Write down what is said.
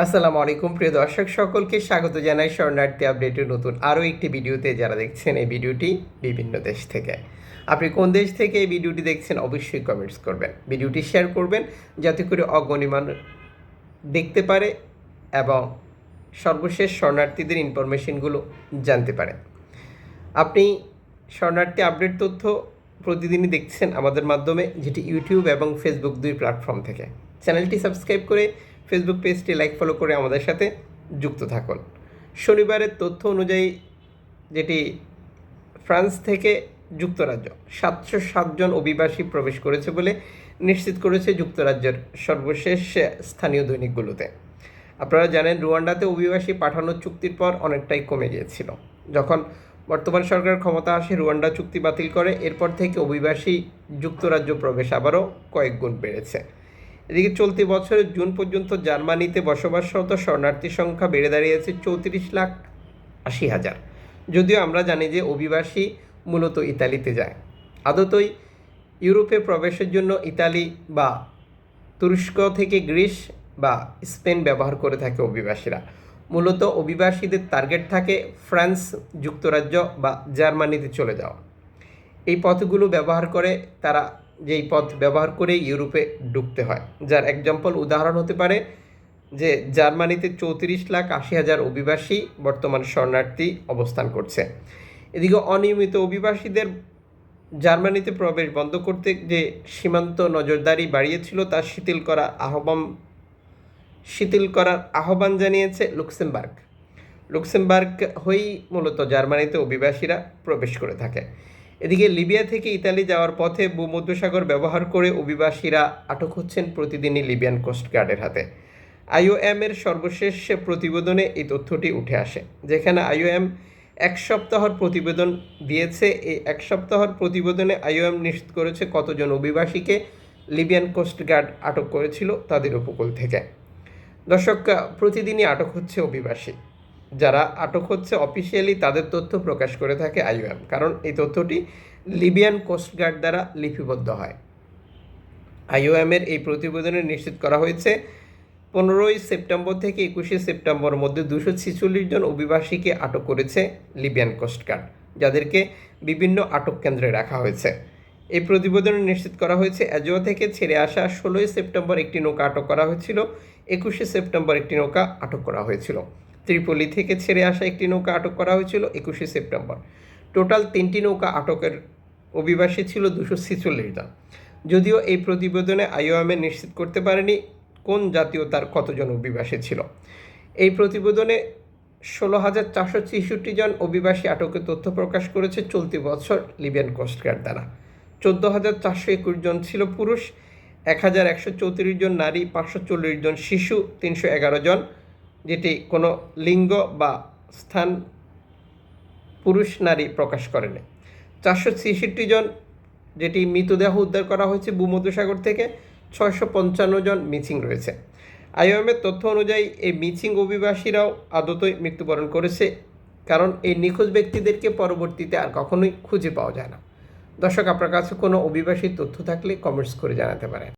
আসসালামু আলাইকুম, প্রিয় দর্শক, সকলকে স্বাগত জানাই শরণার্থী আপডেটের নতুন আরও একটি ভিডিওতে। যারা দেখছেন এই ভিডিওটি বিভিন্ন দেশ থেকে। আপনি কোন দেশ থেকে এই ভিডিওটি দেখছেন অবশ্যই কমেন্টস করবেন। ভিডিওটি শেয়ার করবেন যাতে করে অগণিমান দেখতে পারে এবং সর্বশেষ শরণার্থীদের ইনফরমেশনগুলো জানতে পারে। আপনি শরণার্থী আপডেট তথ্য প্রতিদিনই দেখছেন আমাদের মাধ্যমে, যেটি ইউটিউব এবং ফেসবুক দুই প্ল্যাটফর্ম থেকে। চ্যানেলটি সাবস্ক্রাইব করে ফেসবুক পেজটি লাইক ফলো করে আমাদের সাথে যুক্ত থাকুন। শনিবারের তথ্য অনুযায়ী যেটি ফ্রান্স থেকে যুক্তরাজ্য, সাতশো সাতজন অভিবাসী প্রবেশ করেছে বলে নিশ্চিত করেছে যুক্তরাজ্যের সর্বশেষ স্থানীয় দৈনিকগুলোতে। আপনারা জানেন, রুয়ান্ডাতে অভিবাসী পাঠানোর চুক্তির পর অনেকটাই কমে গিয়েছিল। যখন বর্তমান সরকার ক্ষমতা আসে, রুয়ান্ডা চুক্তি বাতিল করে, এরপর থেকে অভিবাসী যুক্তরাজ্য প্রবেশ আবারও কয়েক গুণ বেড়েছে। এদিকে চলতি বছরের জুন পর্যন্ত জার্মানিতে বসবাসরত শরণার্থীর সংখ্যা বেড়ে দাঁড়িয়েছে চৌত্রিশ লাখ আশি হাজার। যদিও আমরা জানি যে অভিবাসী মূলত ইতালিতে যায়। আদতই ইউরোপে প্রবেশের জন্য ইতালি বা তুরস্ক থেকে গ্রিস বা স্পেন ব্যবহার করে থাকে অভিবাসীরা। মূলত অভিবাসীদের টার্গেট থাকে ফ্রান্স যুক্তরাজ্য বা জার্মানিতে চলে যাওয়া। এই পথগুলো ব্যবহার করে তারা যেই পথ ব্যবহার করে ইউরোপে ঢুকতে হয়। যার এক্সাম্পল উদাহরণ হতে পারে যে জার্মানিতে চৌত্রিশ লাখ আশি হাজার অভিবাসী বর্তমান শরণার্থী অবস্থান করছে। এদিকে অনিয়মিত অভিবাসীদের জার্মানিতে প্রবেশ বন্ধ করতে যে সীমান্ত নজরদারি বাড়িয়েছিল, তা শিথিল করা আহ্বান, শিথিল করার আহ্বান জানিয়েছে লুক্সেমবার্গ। লুক্সেমবার্গ হয়েই মূলত জার্মানিতে অভিবাসীরা প্রবেশ করে থাকে। এদিকে লিবিয়া থেকে ইতালি যাওয়ার পথে ভূমধ্যসাগর ব্যবহার করে অভিবাসীরা আটক হচ্ছেন প্রতিদিনই লিবিয়ান কোস্টগার্ডের হাতে। আইওএম এর সর্বশেষ প্রতিবেদনে এই তথ্যটি উঠে আসে, যেখানে আইওএম এক সপ্তাহর প্রতিবেদন দিয়েছে। এই এক সপ্তাহর প্রতিবেদনে আইওএম নিশ্চিত করেছে কতজন অভিবাসীকে লিবিয়ান কোস্টগার্ড আটক করেছিল তাদের উপকূল থেকে। দর্শক, প্রতিদিনই আটক হচ্ছে অভিবাসী। যারা আটক হচ্ছে অফিসিয়ালি তাদের তথ্য প্রকাশ করে থাকে আইওএম। কারণ এই তথ্যটি লিবিয়ান কোস্টগার্ড দ্বারা লিপিবদ্ধ হয়। আইওএমের এই প্রতিবেদনে নিশ্চিত করা হয়েছে, পনেরোই সেপ্টেম্বর থেকে একুশে সেপ্টেম্বর মধ্যে দুশো ছিচল্লিশ জন অভিবাসীকে আটক করেছে লিবিয়ান কোস্টগার্ড যাদেরকে বিভিন্ন আটক কেন্দ্রে রাখা হয়েছে। এই প্রতিবেদনে নিশ্চিত করা হয়েছে অ্যাজোয়া থেকে ছেড়ে আসা ষোলোই সেপ্টেম্বর একটি নৌকা আটক করা হয়েছিল, একুশে সেপ্টেম্বর একটি নৌকা আটক করা হয়েছিল। ত্রিপলি থেকে ছেড়ে আসা একটি নৌকা আটক করা হয়েছিল একুশে সেপ্টেম্বর। টোটাল তিনটি নৌকা আটকের অভিবাসী ছিল দুশো ছেচল্লিশ জন যদিও এই প্রতিবেদনে আইওএমএ নিশ্চিত করতে পারেনি কোন জাতীয় তার কতজন অভিবাসী ছিল। এই প্রতিবেদনে ষোলো হাজার চারশো ছেষট্টি জন অভিবাসী আটকের তথ্য প্রকাশ করেছে চলতি বছর লিবিয়ান কোস্টগার্ড দ্বারা। চোদ্দ হাজার চারশো একুশ জন ছিল পুরুষ, এক হাজার একশো চৌত্রিশ জন নারী, পাঁচশো চল্লিশ জন শিশু, তিনশো এগারো জন যেটি কোনো লিঙ্গ বা স্থান পুরুষ নারী প্রকাশ করেনি চারশো ছেষট্টি জন যেটি মৃতদেহ উদ্ধার করা হয়েছে ভূমধ্যসাগর থেকে, ছয়শো পঞ্চান্ন জন মিচিং রয়েছে। আইওএমের তথ্য অনুযায়ী, এই মিচিং অভিবাসীরাও আদতই মৃত্যুবরণ করেছে, কারণ এই নিখোঁজ ব্যক্তিদেরকে পরবর্তীতে আর কখনোই খুঁজে পাওয়া যায় না। দর্শক, আপনার কাছে কোনো অভিবাসীর তথ্য থাকলে কমেন্টস করে জানাতে পারেন।